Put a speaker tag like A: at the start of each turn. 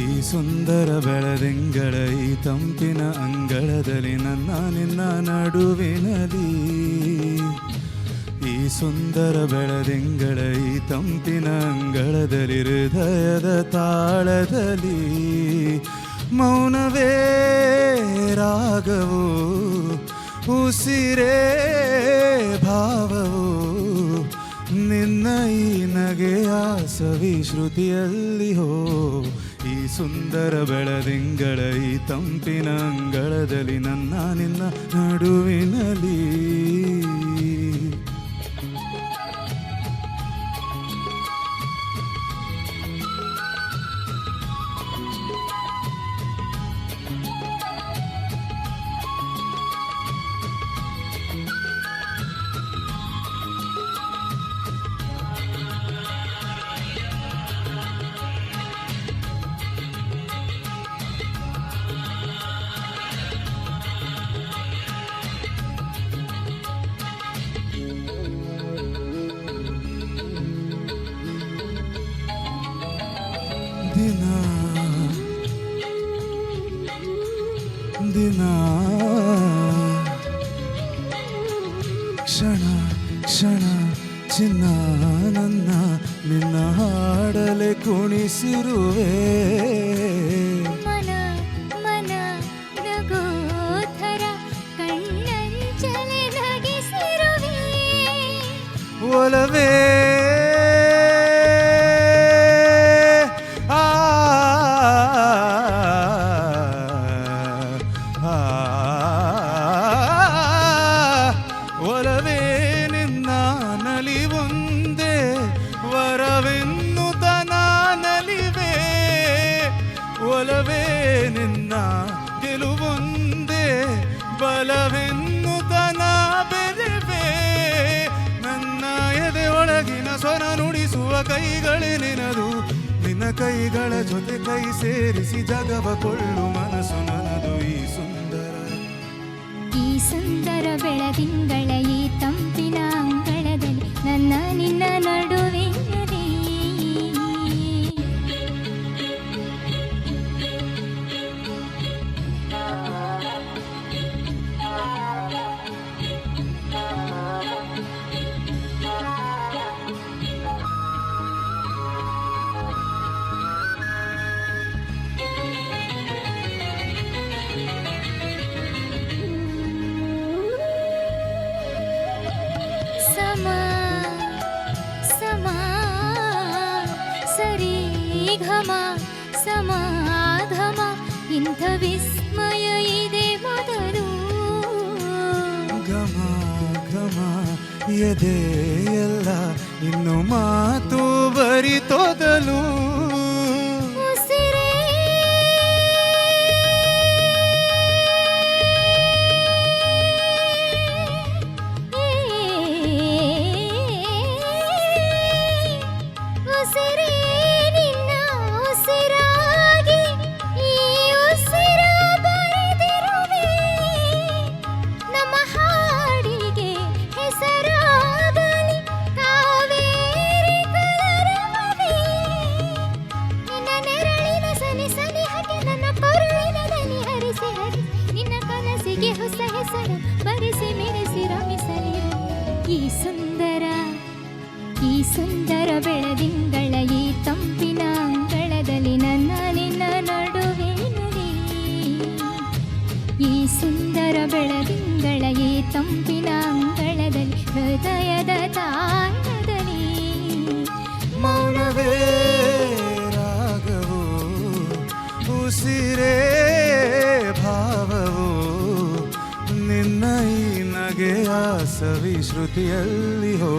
A: ಈ ಸುಂದರ ಬೆಳದಿಂಗಳ, ಈ ತಂಪಿನ ಅಂಗಳದಲ್ಲಿ ನನ್ನ ನಿನ್ನ ನಡುವಿನದಿ ಈ ಸುಂದರ ಬೆಳದಿಂಗಳ, ಈ ತಂಪಿನ ಅಂಗಳದಲ್ಲಿ, ಹೃದಯದ ತಾಳದಲ್ಲಿ ಮೌನವೇ ರಾಗವು, ಉಸಿರೇ ಭಾವವು, ನಿನ್ನ ಈ ನಗೆಯ ಸವಿ ಶ್ರುತಿಯಲ್ಲಿ ಹೋ. ಈ ಸುಂದರ ಬೆಳದಿಂಗಳ ಈ ತಂಪಿನ ಅಂಗಳದಲ್ಲಿ ನನ್ನ ನಿನ್ನ ದಿನ. ದಿನ. ಕ್ಷಣ ಕ್ಷಣ ಚಿನ್ನ ನನ್ನ ನಿನ್ನ ಹಾಡಲೆ ಕುಣಿಸಿರುವೆ. ಒಲವೇ ನಿನ್ನ ನಲಿವೊಂದೇ ವರವೆನ್ನುತ ನಲಿವೆ. ಒಲವೇ ನಿನ್ನ ಗೆಲುವೊಂದೇ ಬಲವೆನ್ನುತ ನಾ ಬೆರೆವೆ. ನನ್ನ ಎದೆ ಒಳಗಿನ ಸ್ವರ ನುಡಿಸುವ ಕೈಗಳೇ ನಿನದು. ನಿನ್ನ ಕೈಗಳ ಜೊತೆ ಕೈ ಸೇರಿಸಿ ಜಗವ ಕೊಳ್ಳು ಮನಸ್ಸು ನನದು ಈ ಸುಂದರ.
B: ಈ ಸುಂದರ ಬೆಳದಿಂಗಳ ಸಮ ಸಮ ಸರಿ ಘಮ ಸಮಾಧಮ ಇಂಥ ವಿಸ್ಮಯ ಇದೆ ಮೊದಲು
A: ಘಮ ಘಮ ಎದೆಯಲ್ಲ ಇನ್ನು ಮಾತು
B: ಬರೆಸಿ ಮೆರೆಸಿ ರಮಿಸಲಿ. ಈ ಸುಂದರ ಈ ಸುಂದರ ಬೆಳದಿಂಗಳ ಈ ತಂಪಿನ ಅಂಗಳದಲ್ಲಿ ನನ್ನ ನಿನ್ನ ನಡುವೆ ಈ ಸುಂದರ ಬೆಳದಿಂಗಳ ಈ ತಂಪಿನ ಅಂಗಳದಲ್ಲಿ ಹೃದಯದ ತಾಳದಲ್ಲಿ
A: ನಗೆಯ ಸವಿ ಶ್ರುತಿಯಲ್ಲಿ ಹೋ